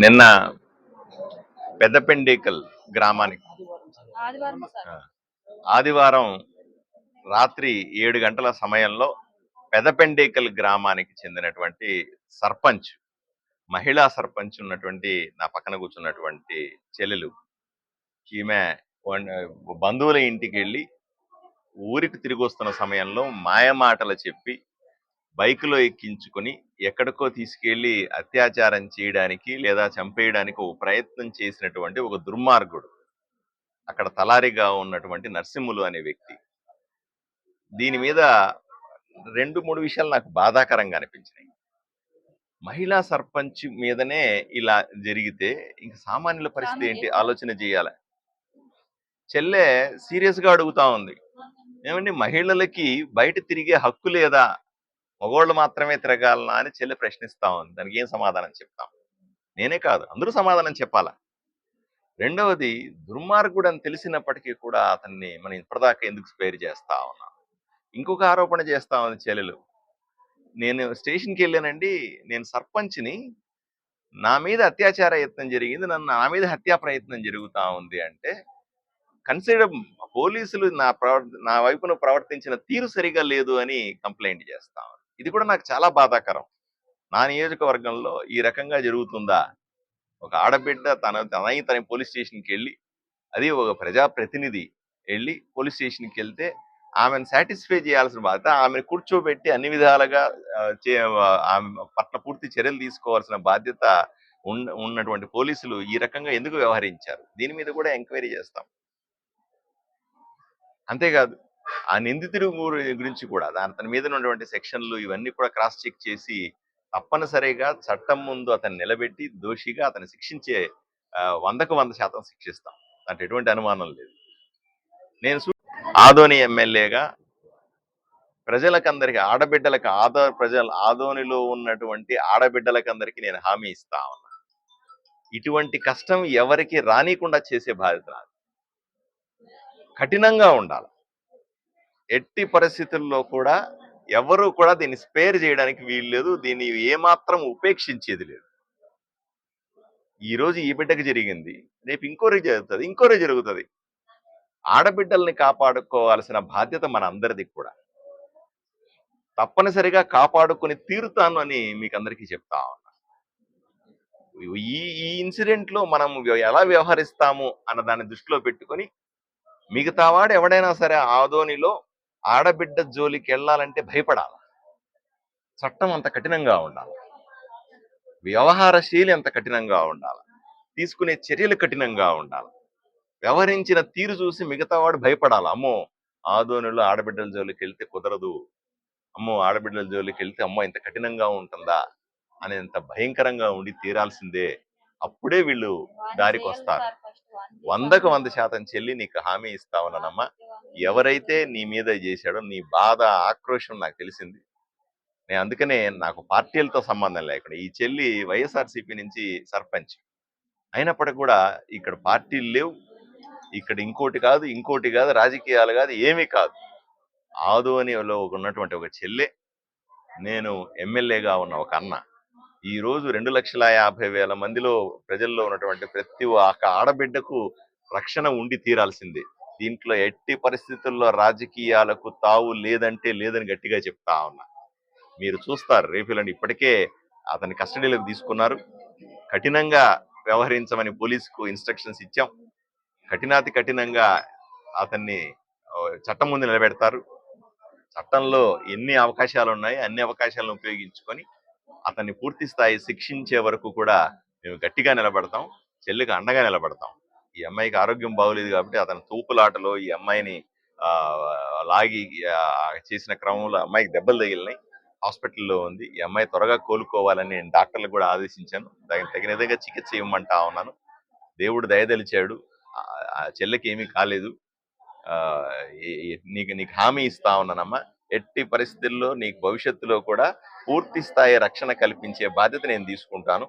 నిన్న పెద్దపెండేకల్ గ్రామానికి. ఆదివారం రాత్రి ఏడు గంటల సమయంలో పెదపెండేకల్ గ్రామానికి చెందినటువంటి సర్పంచ్ మహిళా సర్పంచ్ ఉన్నటువంటి నా పక్కన కూర్చున్నటువంటి చెల్లెలు ఈమె బంధువుల ఇంటికి వెళ్ళి ఊరికి తిరిగి వస్తున్న సమయంలో మాయమాటలు చెప్పి బైకులో ఎక్కించుకొని ఎక్కడికో తీసుకెళ్ళి అత్యాచారం చేయడానికి లేదా చంపేయడానికి ఒక ప్రయత్నం చేసినటువంటి ఒక దుర్మార్గుడు. అక్కడ తలారిగా ఉన్నటువంటి నరసింహులు అనే వ్యక్తి. దీని మీద రెండు మూడు విషయాలు నాకు బాధాకరంగా అనిపించినాయి. మహిళా సర్పంచ్ మీదనే ఇలా జరిగితే ఇంక సామాన్యుల పరిస్థితి ఏంటి? ఆలోచన చేయాలి? చెల్లె సీరియస్గా అడుగుతా ఉంది. ఏమండి? మహిళలకి బయట తిరిగే హక్కు లేదా? మగవాళ్ళు మాత్రమే తిరగాలనా అని చెల్లె ప్రశ్నిస్తా ఉంది. దానికి ఏం సమాధానం చెప్తాం? నేనే కాదు. అందరూ సమాధానం చెప్పాలా? రెండవది దుర్మార్గుడు అని తెలిసినప్పటికీ కూడా అతన్ని మనం ఇప్పటిదాకా ఎందుకు స్పేర్ చేస్తా ఉన్నాం? ఇంకొక ఆరోపణ చేస్తా ఉంది చెల్లెలు. నేను స్టేషన్కి వెళ్ళానండి. నేను సర్పంచ్ని. నా మీద అత్యాచార యత్నం జరిగింది. నన్ను నా మీద హత్యా ప్రయత్నం జరుగుతా ఉంది అంటే కన్సిడర్ పోలీసులు నా ప్రవర్ నా వైపున ప్రవర్తించిన తీరు సరిగా లేదు అని కంప్లైంట్ చేస్తా ఉంది. ఇది కూడా నాకు చాలా బాధాకరం. నా నియోజకవర్గంలో ఈ రకంగా జరుగుతుందా? ఒక ఆడబిడ్డ తన తనయి తన పోలీస్ స్టేషన్కి వెళ్ళి అది ఒక ప్రజాప్రతినిధి వెళ్ళి పోలీస్ స్టేషన్కి వెళ్తే ఆమెను సాటిస్ఫై చేయాల్సిన బాధ్యత ఆమెను కూర్చోబెట్టి అన్ని విధాలుగా చే ఆమె పట్ల పూర్తి చర్యలు తీసుకోవాల్సిన బాధ్యత ఉన్న ఉన్నటువంటి పోలీసులు ఈ రకంగా ఎందుకు వ్యవహరించారు? దీని మీద కూడా ఎంక్వైరీ చేస్తాం. అంతేకాదు ఆ నిందితుడి గురించి కూడా దాని అతని మీద ఉన్నటువంటి సెక్షన్లు ఇవన్నీ కూడా క్రాస్ చెక్ చేసి తప్పనిసరిగా చట్టం ముందు అతన్ని నిలబెట్టి దోషిగా అతన్ని శిక్షించే వందకు వంద శాతం శిక్షిస్తాం. దాంట్లో ఎటువంటి అనుమానం లేదు. నేను సు- ఆదోని ఎమ్మెల్యేగా ప్రజలకందరికీ ఆడబిడ్డలకు ఆదో ప్రజల ఆదోనిలో ఉన్నటువంటి ఆడబిడ్డలకందరికీ నేను హామీ ఇస్తా ఉన్నా. ఇటువంటి కష్టం ఎవరికి రానికుండా చేసే బాధ్యత కఠినంగా ఉండాలి. ఎట్టి పరిస్థితుల్లో కూడా ఎవరు కూడా దీన్ని స్పేర్ చేయడానికి వీలు లేదు. దీన్ని ఏమాత్రం ఉపేక్షించేది లేదు. ఈ రోజు ఈ బిడ్డకి జరిగింది. రేపు ఇంకోరే జరుగుతుంది. ఇంకోరే జరుగుతుంది. ఆడబిడ్డల్ని కాపాడుకోవాల్సిన బాధ్యత మన అందరిది కూడా. తప్పనిసరిగా కాపాడుకొని తీరుతాను అని మీకు అందరికీ చెప్తా ఉన్నా. ఈ ఈ ఇన్సిడెంట్లో మనం ఎలా వ్యవహరిస్తాము అన్న దాన్ని దృష్టిలో పెట్టుకొని మిగతా వాడు ఎవడైనా సరే ఆదోనిలో ఆడబిడ్డ జోలికి వెళ్ళాలంటే భయపడాలి. చట్టం అంత కఠినంగా ఉండాలి. వ్యవహార శైలి అంత కఠినంగా ఉండాలి. తీసుకునే చర్యలు కఠినంగా ఉండాలి. వ్యవహరించిన తీరు చూసి మిగతా వాడు భయపడాలి. అమ్మో ఆదోనిలో ఆడబిడ్డల జోలికి వెళ్తే కుదరదు. అమ్మో ఆడబిడ్డల జోలికి వెళ్తే అమ్మో ఇంత కఠినంగా ఉంటుందా? అనేంత భయంకరంగా ఉండి తీరాల్సిందే. అప్పుడే వీళ్ళు దారికి వస్తారు. వందకు వంద శాతం చెల్లి నీకు హామీ ఇస్తా ఉన్నానమ్మా. ఎవరైతే నీ మీద చేశాడో నీ బాధ ఆక్రోషం నాకు తెలిసింది. నేను అందుకనే నాకు పార్టీలతో సంబంధం లేకుండా ఈ చెల్లి వైఎస్ఆర్సీపీ నుంచి సర్పంచ్. అయినప్పటికీ కూడా ఇక్కడ పార్టీలు లేవు. ఇక్కడ ఇంకోటి కాదు ఇంకోటి కాదు రాజకీయాలు కాదు ఏమీ కాదు. ఆదోనిలో ఉన్నటువంటి ఒక చెల్లె నేను ఎమ్మెల్యేగా ఉన్న ఒక అన్న. ఈరోజు రెండు లక్షల యాభై వేల మందిలో ప్రజల్లో ఉన్నటువంటి ప్రతి ఒక్క ఆడబిడ్డకు రక్షణ ఉండి తీరాల్సిందే. దీంట్లో ఎట్టి పరిస్థితుల్లో రాజకీయాలకు తావు లేదంటే లేదని గట్టిగా చెప్తా ఉన్నా. మీరు చూస్తారు రేపులని ఇప్పటికే అతని కస్టడీలోకి తీసుకున్నారు. కఠినంగా వ్యవహరించమని పోలీసుకు ఇన్స్ట్రక్షన్స్ ఇచ్చాం. కఠినాతి కఠినంగా అతన్ని చట్టం ముందు నిలబెడతారు. చట్టంలో ఎన్ని అవకాశాలు ఉన్నాయి అన్ని అవకాశాలను ఉపయోగించుకొని అతన్ని పూర్తి స్థాయి శిక్షించే వరకు కూడా మేము గట్టిగా నిలబడతాం చెల్లికి అండగా నిలబడతాం. ఈ అమ్మాయికి ఆరోగ్యం బాగోలేదు కాబట్టి అతని తూపులాటలో ఈ అమ్మాయిని ఆ, లాగి చేసిన క్రమంలో అమ్మాయికి దెబ్బలు తగిలినాయి. హాస్పిటల్లో ఉంది. ఈ అమ్మాయి త్వరగా కోలుకోవాలని నేను డాక్టర్లకు కూడా ఆదేశించాను. దానికి తగిన విధంగా చికిత్స ఇవ్వమంటా ఉన్నాను. దేవుడు దయదలిచాడు ఆ చెల్లెకి ఏమీ కాలేదు. ఆ, నీకు నీకు హామీ ఇస్తా ఉన్నానమ్మా. ఎట్టి పరిస్థితుల్లో నీకు భవిష్యత్తులో కూడా పూర్తి స్థాయి రక్షణ కల్పించే బాధ్యత నేను తీసుకుంటాను.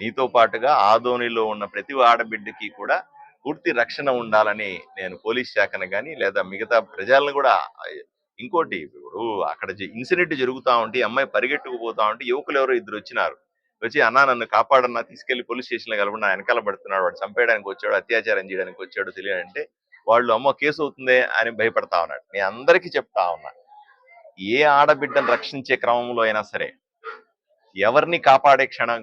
నీతో పాటుగా ఆదోనిలో ఉన్న ప్రతి ఆడబిడ్డకి కూడా పూర్తి రక్షణ ఉండాలని నేను పోలీస్ శాఖను కానీ లేదా మిగతా ప్రజలను కూడా ఇంకోటి ఇప్పుడు అక్కడ ఇన్సిడెంట్ జరుగుతా ఉంటే అమ్మాయి పరిగెట్టుకుపోతా ఉంటే యువకులు ఎవరో ఇద్దరు వచ్చినారు. వచ్చి అన్నా నన్ను కాపాడన్నా తీసుకెళ్ళి పోలీస్ స్టేషన్లో కలపండి ఆయన వెనకాల పడుతున్నాడు వాడు చంపేయడానికి వచ్చాడు అత్యాచారం చేయడానికి వచ్చాడు తెలియదంటే వాళ్ళు అమ్మ కేసు అవుతుంది అని భయపడతా ఉన్నాడు. నేను అందరికీ చెప్తా ఉన్నా ఏ ఆడబిడ్డను రక్షించే క్రమంలో అయినా సరే ఎవరిని కాపాడే క్షణం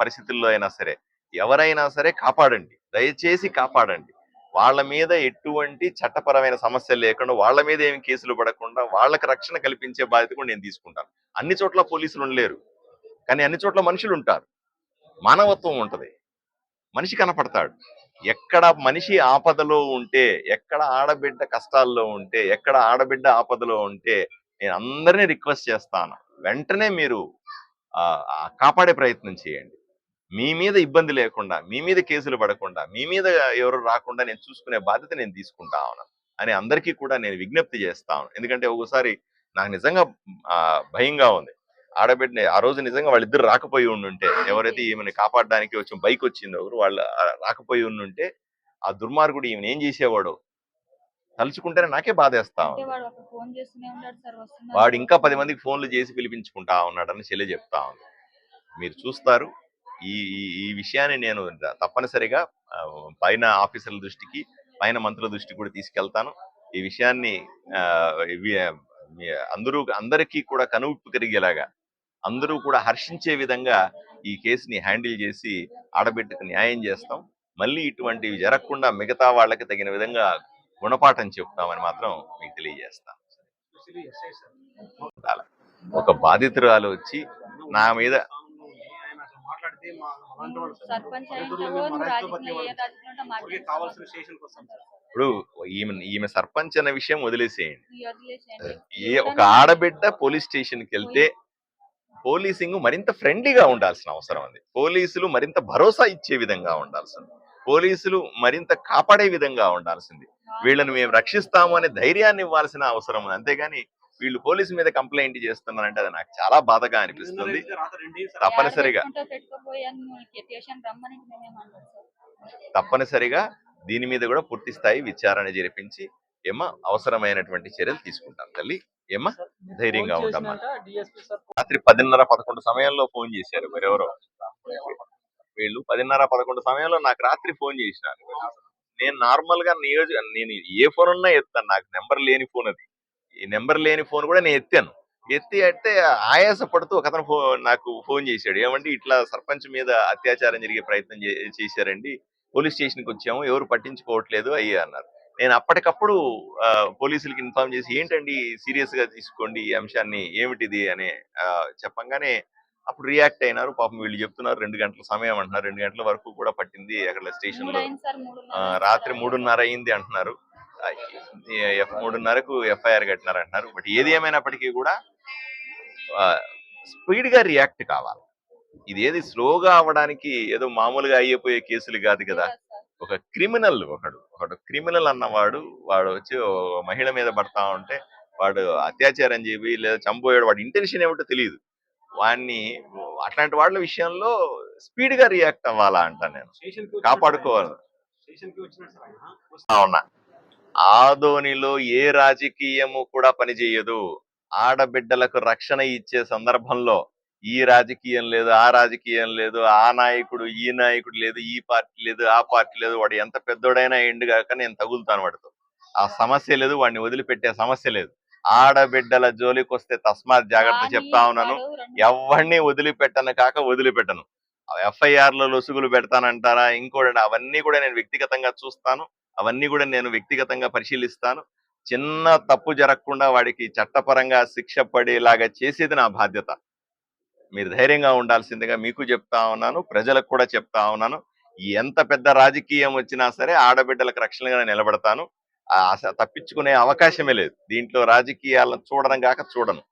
పరిస్థితుల్లో అయినా సరే ఎవరైనా సరే కాపాడండి. దయచేసి కాపాడండి. వాళ్ళ మీద ఎటువంటి చట్టపరమైన సమస్యలు లేకుండా వాళ్ళ మీద ఏమి కేసులు పడకుండా వాళ్ళకి రక్షణ కల్పించే బాధ్యత కూడా నేను తీసుకుంటాను. అన్ని చోట్ల పోలీసులు ఉండలేరు. కానీ అన్ని చోట్ల మనుషులు ఉంటారు. మానవత్వం ఉంటుంది. మనిషి కనపడతాడు. ఎక్కడ మనిషి ఆపదలో ఉంటే ఎక్కడ ఆడబిడ్డ కష్టాల్లో ఉంటే ఎక్కడ ఆడబిడ్డ ఆపదలో ఉంటే నేను అందరినీ రిక్వెస్ట్ చేస్తాను. వెంటనే మీరు కాపాడే ప్రయత్నం చేయండి. మీ మీద ఇబ్బంది లేకుండా మీ మీద కేసులు పడకుండా మీ మీద ఎవరు రాకుండా నేను చూసుకునే బాధ్యత నేను తీసుకుంటా ఉన్నాను అని అందరికీ కూడా నేను విజ్ఞప్తి చేస్తాను ఎందుకంటే ఒకసారి నాకు నిజంగా భయంగా ఉంది. ఆడబిడ్డని ఆ రోజు నిజంగా వాళ్ళిద్దరు రాకపోయి ఉండుంటే ఎవరైతే ఈమెను కాపాడడానికి వచ్చి బైక్ వచ్చిందో ఒకరు వాళ్ళు రాకపోయి ఉండుంటే ఆ దుర్మార్గుడు ఈమెను ఏం చేసేవాడు? తలుచుకుంటేనే నాకే బాధేస్తా సార్ వస్తున్నారు వాడు ఇంకా పది మందికి ఫోన్లు చేసి పిలిపించుకుంటా ఉన్నాడని చెల్లి చెప్తా ఉంది. మీరు చూస్తారు ఈ ఈ- ఈ విషయాన్ని నేను తప్పనిసరిగా పైన ఆఫీసర్ల దృష్టికి పైన మంత్రుల దృష్టికి కూడా తీసుకెళ్తాను. ఈ విషయాన్ని అందరూ అందరికీ కూడా కనువిప్పు కలిగేలాగా అందరూ కూడా హర్షించే విధంగా ఈ కేసుని హ్యాండిల్ చేసి ఆడబిడ్డకు న్యాయం చేస్తాం. మళ్ళీ ఇటువంటివి జరగకుండా మిగతా వాళ్ళకి తగిన విధంగా గుణపాఠం చెప్తామని మాత్రం మీకు తెలియజేస్తాం. ఒక బాధితురాలు వచ్చి నా మీద మా అలాంటి వాళ్ళు సార్. కావాల్సిన ఇప్పుడు ఈమె ఈమె సర్పంచ్ అన్న విషయం వదిలేసేయండి. ఏ ఒక ఆడబిడ్డ పోలీస్ స్టేషన్కి వెళ్తే పోలీసింగ్ మరింత ఫ్రెండ్లీగా ఉండాల్సిన అవసరం ఉంది. పోలీసులు మరింత భరోసా ఇచ్చే విధంగా ఉండాల్సింది. పోలీసులు మరింత కాపాడే విధంగా ఉండాల్సింది. వీళ్ళని మేము రక్షిస్తాము అనే ధైర్యాన్ని ఇవ్వాల్సిన అవసరం ఉంది. అంతేగాని వీళ్ళు పోలీసు మీద కంప్లైంట్ చేస్తున్నారంటే అది నాకు చాలా బాధగా అనిపిస్తుంది. తప్పనిసరిగా. తప్పనిసరిగా దీని మీద కూడా పూర్తి స్థాయి విచారణ జరిపించి ఏమా అవసరమైనటువంటి చర్యలు తీసుకుంటాం తల్లి. ఏమా ధైర్యంగా సార్ రాత్రి పదిన్నర పదకొండు సమయంలో ఫోన్ చేశారు మరెవరో. వీళ్ళు పదిన్నర పదకొండు సమయంలో నాకు రాత్రి ఫోన్ చేసినారు. నేను నార్మల్గా నియోజక నేను ఏ ఫోన్ ఉన్నా ఎత్తాను నాకు నెంబర్ లేని ఫోన్ అది. ఈ నెంబర్ లేని ఫోన్ కూడా నేను ఎత్తాను. ఎత్తి అంటే ఆయాస పడుతూ ఒక అతను నాకు ఫోన్ చేశాడు. ఏమంటే ఇట్లా సర్పంచ్ మీద అత్యాచారం జరిగే ప్రయత్నం చేశారండి. పోలీస్ స్టేషన్కి వచ్చాము. ఎవరు పట్టించుకోవట్లేదు అయ్యి అన్నారు. నేను అప్పటికప్పుడు పోలీసులకి ఇన్ఫార్మ్ చేసి ఏంటండి సీరియస్గా తీసుకోండి ఈ అంశాన్ని? ఏమిటిది? అని చెప్పంగానే అప్పుడు రియాక్ట్ అయినారు. పాపం వీళ్ళు చెప్తున్నారు రెండు గంటల సమయం అంటున్నారు. రెండు గంటల వరకు కూడా పట్టింది అక్కడ స్టేషన్లో రాత్రి మూడున్నర అయింది అంటున్నారు. మూడున్నరకు ఎఫ్ఐఆర్ కట్టినారు అంటున్నారు బట్ ఏది ఏమైనప్పటికీ కూడా స్పీడ్గా రియాక్ట్ కావాలి. ఇది ఏది స్లోగా అవ్వడానికి ఏదో మామూలుగా అయిపోయే కేసులు కాదు కదా. ఒక క్రిమినల్ ఒకడు ఒకడు క్రిమినల్ అన్నవాడు వాడు వచ్చి మహిళ మీద పడతా ఉంటే వాడు అత్యాచారం చేసి లేదా చంపోయాడు వాడి ఇంటెన్షన్ ఏమిటో తెలియదు వాడిని అట్లాంటి వాళ్ళ విషయంలో స్పీడ్గా రియాక్ట్ అవ్వాలా అంటాను నేను. కాపాడుకోవాలి. సార్. ఆదోనిలో ఏ రాజకీయము కూడా పనిచేయదు. ఆడబిడ్డలకు రక్షణ ఇచ్చే సందర్భంలో ఈ రాజకీయం లేదు ఆ రాజకీయం లేదు ఆ నాయకుడు ఈ నాయకుడు లేదు ఈ పార్టీ లేదు ఆ పార్టీ లేదు. వాడు ఎంత పెద్దోడైనా ఎండు కాక నేను తగులుతాను వాడితో. ఆ సమస్య లేదు వాడిని వదిలిపెట్టే సమస్య లేదు. ఆడబిడ్డల జోలికి వస్తే తస్మాత్ జాగ్రత్త చెప్తా ఉన్నాను. ఎవరిని వదిలిపెట్టను కాక వదిలిపెట్టను. ఎఫ్ఐఆర్లో లొసుగులు పెడతానంటారా ఇంకోటి అవన్నీ కూడా నేను వ్యక్తిగతంగా చూస్తాను. అవన్నీ కూడా నేను వ్యక్తిగతంగా పరిశీలిస్తాను. చిన్న తప్పు జరగకుండా వాడికి చట్టపరంగా శిక్ష పడేలాగా చేసేది నా బాధ్యత. మీరు ధైర్యంగా ఉండాల్సిందిగా మీకు చెప్తా ఉన్నాను ప్రజలకు కూడా చెప్తా ఉన్నాను. ఎంత పెద్ద రాజకీయం వచ్చినా సరే ఆడబిడ్డలకు రక్షణగా నిలబడతాను. తప్పించుకునే అవకాశమే లేదు. దీంట్లో రాజకీయాలను చూడడం కాక చూడను.